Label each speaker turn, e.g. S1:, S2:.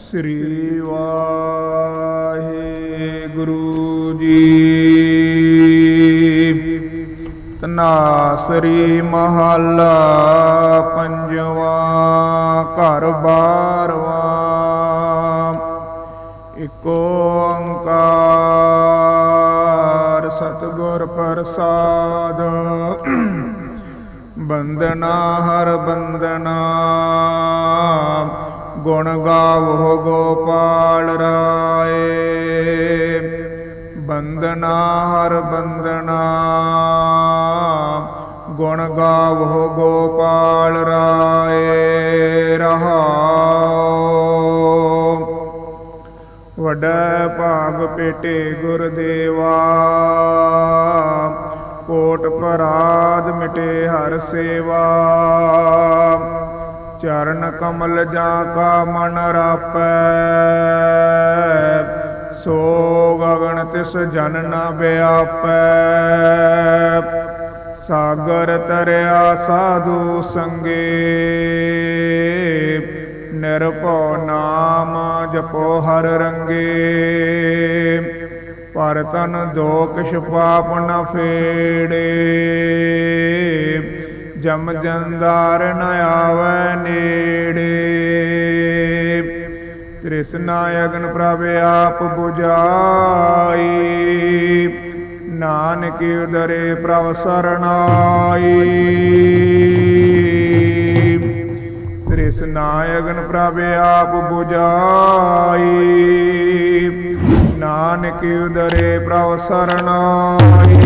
S1: ਸ੍ਰੀ ਵਾਹਿਗੁਰੂ ਜੀ। ਤਨਾਸਰੀ ਮਹੱਲਾ ਪੰਜਵਾਂ, ਘਰ ਬਾਰਵਾਂ। ਇਕ ਓੰਕਾਰ ਸਤਿਗੁਰ ਪ੍ਰਸਾਦ। ਬੰਦਨਾ ਹਰ ਬੰਦਨਾ ਗੁਣ ਗਾਵੋ ਗੋਪਾਲ ਰਾਏ। ਬੰਦਨਾ ਹਰ ਬੰਦਨਾ। ਗੁਣ ਗਾਵੋ ਗੋਪਾਲ ਰਾਏ ਰਹਾਉ ਵਡੈ ਭਾਗ ਪੇਟੇ ਗੁਰਦੇਵਾ ਕੋਟ ਪਰਾਦ ਮਿਟੇ ਹਰ ਸੇਵਾ। ਚਰਨ ਕਮਲ ਜਾ ਕਾ ਮਨ ਰਾਪੈ। ਸੋ ਗਗਨ ਤਿਸ ਜਨ ਨ ਵਿਆਪੈ। ਸਾਗਰ ਤਰਿਆ ਸਾਧੂ ਸੰਗੇ। ਨਿਰਭਉ ਨਾਮ ਜਪੋ ਹਰ ਰੰਗੇ। ਪਰ ਤਨ ਦੋ ਕਿਛ ਪਾਪ ਨ ਫੇੜੇ। ਜਮ ਜੰਦਾਰ ਨ ਆਵੈ ਨੇੜੇ। ਤ੍ਰਿਸ਼ਨਾ ਅਗਨ ਪ੍ਰਭ ਆਪ 부ਝਾਈ ਨਾਨਕ ਉਦਰੇ ਪ੍ਰਭ ਸਰਣਾਈ। ਤ੍ਰਿਸ਼ਨਾਇਗਨ ਪ੍ਰਭ ਆਪ 부ਝਾਈ ਨਾਨਕ ਉਦਰੇ ਪ੍ਰਭ ਸਰਣਾਈ।